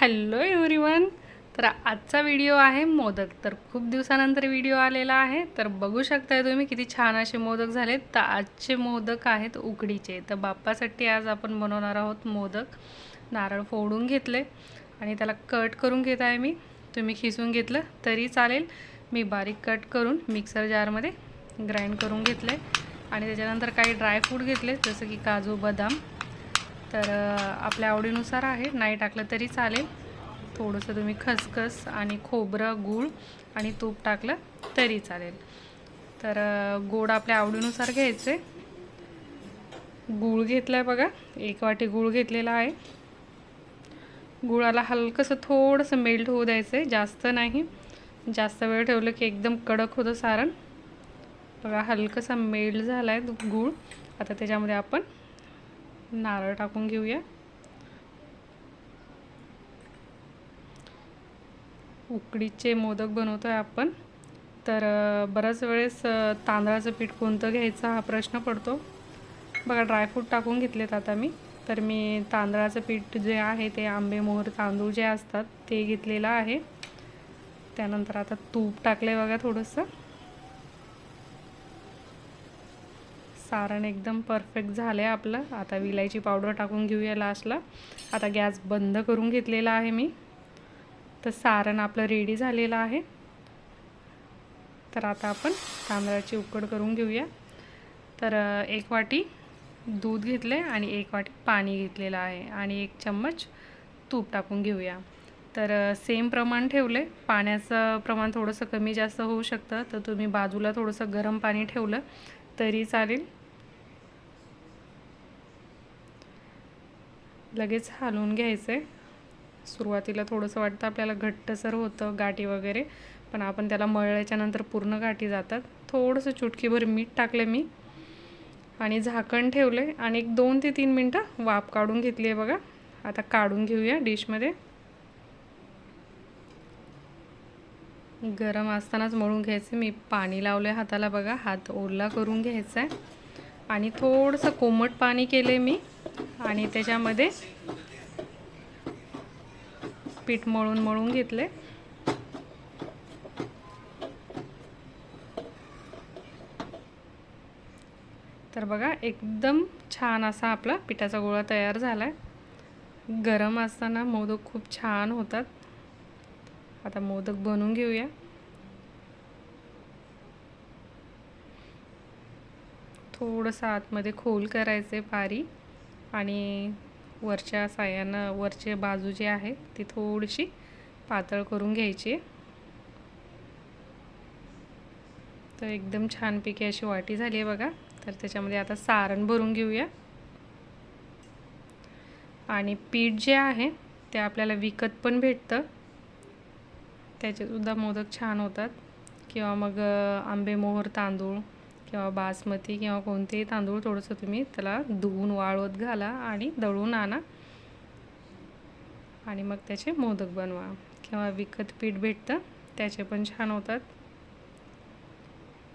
Hello everyone. तर आजचा video आहे मोदक. तर खूप दिवसानंतर व्हिडिओ आलेला आहे. तर बघू शकताय तुम्ही किती छान असे मोदक झालेत. तर आजचे मोदक आहेत उकडीचे. तर बाप्पासाठी आज आपण बनवणार आहोत मोदक. नारळ फोडून घेतले आणि त्याला कट करून घेत आहे मी. तुम्ही खिसून घेतलं तरी चालेल. मी बारीक कट करून मिक्सर जारमध्ये ग्राइंड करून घेतले. आणि त्याच्यानंतर काही ड्रायफ्रूट घेतले जसं की काजू बदाम. तर आपल्या आवडीनुसार आहे. नाही टाकलं तरी चालेल. थोडंसं तुम्ही खसखस आणि खोबरं गूळ आणि तूप टाकलं तरी चालेल. तर गोड आपल्या आवडीनुसार घ्यायचे. गूळ घेतला आहे बघा. एक वाटी गूळ घेतलेला आहे. गुळाला हलकंसं थोडंसं मेल्ट होऊ द्यायचं आहे जास्त नाही. जास्त वेळ ठेवलं की एकदम कडक होतं सारण. बघा हलकंसा मेल्ट झाला आहे गूळ. आता त्याच्यामध्ये आपण नारळ टाकून घेऊया. उकडीचे मोदक बनवतो आहे आपण. तर बऱ्याच वेळेस तांदळाचं पीठ कोणतं घ्यायचं हा प्रश्न पडतो. बघा ड्रायफ्रूट टाकून घेतलेत आता मी. तर मी तांदळाचं पीठ जे आहे ते आंबेमोहर तांदूळ जे असतात ते घेतलेलं आहे. त्यानंतर आता तूप टाकलं आहे बघा थोडंसं. सारण एकदम परफेक्ट झालं आहे आपलं. आता विलायची पावडर टाकून घेऊया लास्टला आता गॅस बंद करून घेतलेला आहे मी. तर सारण आपलं रेडी झालेलं आहे. तर आता आपण तांदळाची उकड करून घेऊया. तर एक वाटी दूध घेतलं आहे आणि एक वाटी पाणी घेतलेलं आहे. आणि एक चम्मच तूप टाकून घेऊया. तर सेम प्रमाण ठेवले पाण्याचं प्रमाण थोडंसं कमी जास्त होऊ शकतं. तर तुम्ही बाजूला थोडंसं गरम पाणी ठेवलं तरी चालेल. लगेच हलवून घ्यायचं आहे सुरुवातीला थोडंसं वाटतं आपल्याला घट्टसर होतं गाठी वगैरे पण आपण त्याला मळल्याच्यानंतर पूर्ण गाठी जातात. थोडंसं चुटकीभर मीठ टाकलं मी आणि झाकण ठेवलं आहे आणि एक दोन ते तीन मिनटं वाफ काढून घेतली आहे बघा. आता काढून घेऊया डिशमध्ये. गरम असतानाच मळून घ्यायचं. मी पाणी लावलं आहे हाताला बघा. हात ओला करून घ्यायचा आहे आणि थोडंसं कोमट पाणी केलं आहे मी. आणि त्याच्यामध्ये पीठ मळून मळून घेतले तर बघा एकदम छान असा आपला पिठाचा गोळा तयार झाला आहे गरम असताना मोदक खूप छान होतात. आता मोदक बनवून घेऊया. थोडंसं आतमध्ये खोल करायचे पारी. आणि वरच्या सायानं वरचे बाजू जी आहे ती थोडीशी पातळ करून घ्यायची. तर एकदम छानपैकी अशी वाटी झाली आहे बघा. तर त्याच्यामध्ये आता सारण भरून घेऊया. आणि पीठ जे आहे ते आपल्याला विकत पण भेटतं. त्याचेसुद्धा मोदक छान होतात. किंवा मग आंबेमोहर तांदूळ. किंवा बासमती किंवा कोणतेही तांदूळ थोडंसं तुम्ही त्याला धुवून वाळवत घाला आणि दळून आणा. आणि मग त्याचे मोदक बनवा. किंवा विकत पीठ भेटतं त्याचे पण छान होतात.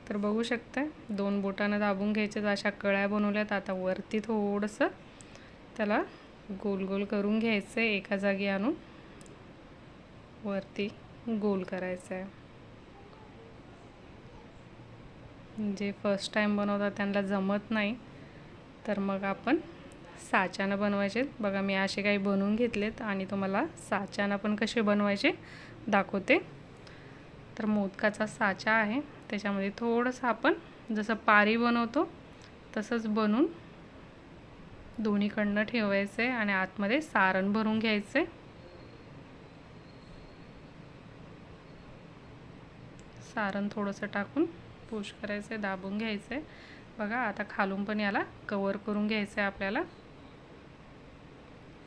तर बघू शकता दोन बोटानं दाबून घ्यायचे अशा कळ्या बनवल्यात. आता वरती थोडंसं त्याला गोल गोल करून घ्यायचं आहे एका जागी आणून. वरती गोल करायचं आहे जे फर्स्ट टाईम बनवतात त्यांना जमत नाही तर मग आपण साच्यानं बनवायचे. बघा मी असे काही बनवून घेतलेत आणि तुम्हाला साच्यानं पण कसे बनवायचे दाखवते. तर मोदकाचा साचा आहे. त्याच्यामध्ये थोडंसं आपण जसं पारी बनवतो तसंच बनवून दोन्हीकडनं ठेवायचं आहे आणि आतमध्ये सारण भरून घ्यायचं. आहे सारण थोडंसं टाकून पुश करायचं आहे दाबून घ्यायचं. आहे बघा आता खालून पण याला कवर करून घ्यायचं आहे आपल्याला.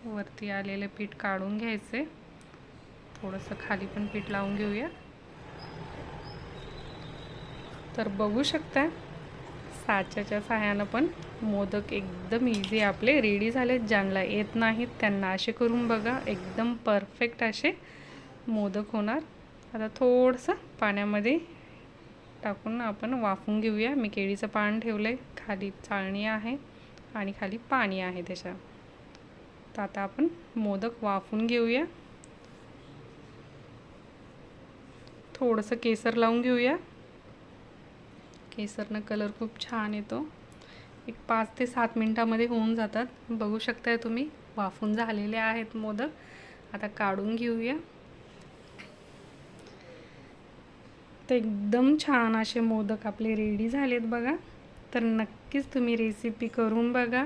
वरती आलेलं पीठ काढून घ्यायचे. थोडंसं खाली पण पीठ लावून घेऊया. तर बघू शकता साच्याच्या सहाय्यानं पण मोदक एकदम इझी आपले रेडी झालेत. ज्यांना येत नाहीत त्यांना असे करून बघा. एकदम परफेक्ट असे मोदक होणार. आता थोडंसं पाण्यामध्ये टाकून आपण वाफून घेऊया. मी केळीचं पान ठेवलं आहे खाली चाळणी आहे आणि खाली पाणी आहे त्याच्या. तर आता आपण मोदक वाफून घेऊया. थोडंसं केसर लावून घेऊया. केसरनं कलर खूप छान येतो. एक पाच ते सात मिनटामध्ये होऊन जातात. बघू शकताय तुम्ही वाफून झालेले आहेत मोदक. आता काढून घेऊया. तर एकदम छान असे मोदक आपले रेडी झालेत बघा. तर नक्कीच तुम्ही रेसिपी करून बघा.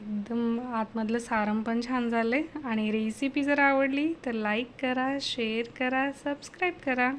एकदम आतमधलं सारम पण छान झालं आहे आणि रेसिपी जर आवडली तर लाईक करा शेअर करा सबस्क्राईब करा.